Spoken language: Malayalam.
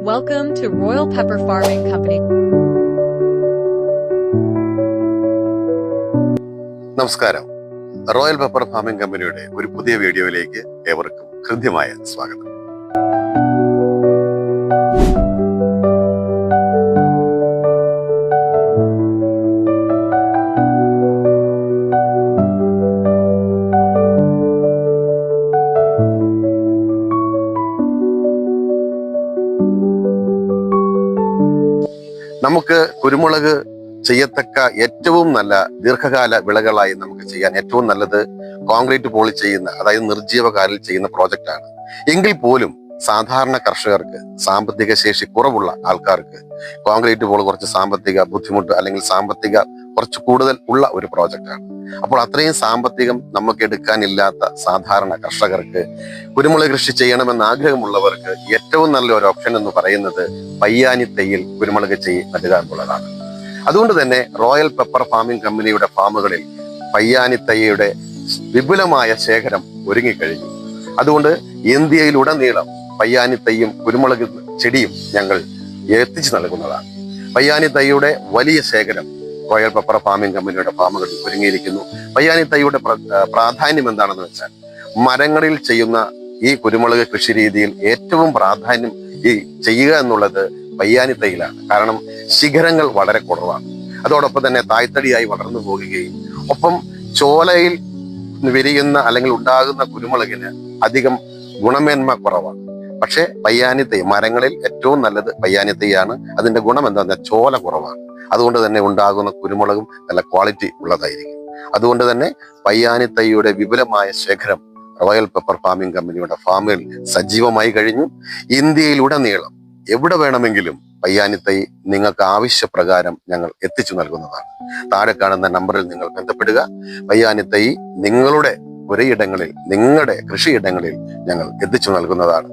Welcome to Royal Pepper Farming Company. നമസ്കാരം റോയൽ പെപ്പർ ഫാമിംഗ് കമ്പനിയുടെ ഒരു പുതിയ വീഡിയോയിലേക്ക് ഏവർക്കും ഹൃദ്യമായ സ്വാഗതം നമുക്ക് കുരുമുളക് ചെയ്യത്തക്ക ഏറ്റവും നല്ല ദീർഘകാല വിളകളായി നമുക്ക് ചെയ്യാൻ ഏറ്റവും നല്ലത് കോൺക്രീറ്റ് പോളി ചെയ്യുന്ന അതായത് നിർജീവ കാലിൽ ചെയ്യുന്ന പ്രോജക്റ്റ് ആണ്. എങ്കിൽ പോലും സാധാരണ കർഷകർക്ക് സാമ്പത്തിക ശേഷി കുറവുള്ള ആൾക്കാർക്ക് കോൺക്രീറ്റ് പോൾ കുറച്ച് സാമ്പത്തിക ബുദ്ധിമുട്ട് അല്ലെങ്കിൽ സാമ്പത്തിക കുറച്ച് കൂടുതൽ ഉള്ള ഒരു പ്രോജക്റ്റാണ് അപ്പോൾ അത്രയും സാമ്പത്തികം നമുക്ക് എടുക്കാനില്ലാത്ത സാധാരണ കർഷകർക്ക് കുരുമുളക് കൃഷി ചെയ്യണമെന്ന് ആഗ്രഹമുള്ളവർക്ക് ഏറ്റവും നല്ല ഒരു ഓപ്ഷൻ എന്ന് പറയുന്നത് പയ്യാനി തൈയിൽ കുരുമുളക് ചെയ് നടുക എന്നുള്ളതാണ് അതുകൊണ്ട് തന്നെ റോയൽ പെപ്പർ ഫാമിംഗ് കമ്പനിയുടെ ഫാമുകളിൽ പയ്യാനി തൈയുടെ വിപുലമായ ശേഖരം ഒരുങ്ങിക്കഴിഞ്ഞു. അതുകൊണ്ട് ഇന്ത്യയിലുടനീളം പയ്യാനി തൈയും കുരുമുളക് ചെടിയും ഞങ്ങൾ എത്തിച്ചു നൽകുന്നതാണ്. പയ്യാനി തൈയുടെ വലിയ ശേഖരം റോയൽ പെപ്പർ ഫാമിംഗ് കമ്പനിയുടെ ഫാമുകൾ ഒരുങ്ങിയിരിക്കുന്നു. പയ്യാനി തൈയുടെ പ്രാധാന്യം എന്താണെന്ന് വെച്ചാൽ മരങ്ങളിൽ ചെയ്യുന്ന ഈ കുരുമുളക് കൃഷി രീതിയിൽ ഏറ്റവും പ്രാധാന്യം ഈ ചെയ്യുക എന്നുള്ളത് പയ്യാനി തൈയിലാണ്. കാരണം ശിഖരങ്ങൾ വളരെ കുറവാണ്. അതോടൊപ്പം തന്നെ തായ്തടിയായി വളർന്നു പോകുകയും ഒപ്പം ചോലയിൽ വിരിയുന്ന അല്ലെങ്കിൽ ഉണ്ടാകുന്ന കുരുമുളകിന് അധികം ഗുണമേന്മ കുറവാണ്. പക്ഷേ പയ്യാനി തൈ മരങ്ങളിൽ ഏറ്റവും നല്ലത് പയ്യാനി തൈയാണ്. അതിന്റെ ഗുണം എന്താണെന്ന് ചോല കുറവാണ്. അതുകൊണ്ട് തന്നെ ഉണ്ടാകുന്ന കുരുമുളകും നല്ല ക്വാളിറ്റി ഉള്ളതായിരിക്കും. അതുകൊണ്ട് തന്നെ പയ്യാനി തൈയുടെ വിപുലമായ ശേഖരം റോയൽ പെപ്പർ ഫാമിംഗ് കമ്പനിയുടെ ഫാമിൽ സജീവമായി കഴിഞ്ഞു. ഇന്ത്യയിലുടനീളം എവിടെ വേണമെങ്കിലും പയ്യാനി തൈ നിങ്ങൾക്ക് ആവശ്യപ്രകാരം ഞങ്ങൾ എത്തിച്ചു നൽകുന്നതാണ്. താഴെ കാണുന്ന നമ്പറിൽ നിങ്ങൾ ബന്ധപ്പെടുക. പയ്യാനി തൈ നിങ്ങളുടെ പുരയിടങ്ങളിൽ നിങ്ങളുടെ കൃഷിയിടങ്ങളിൽ ഞങ്ങൾ എത്തിച്ചു നൽകുന്നതാണ്.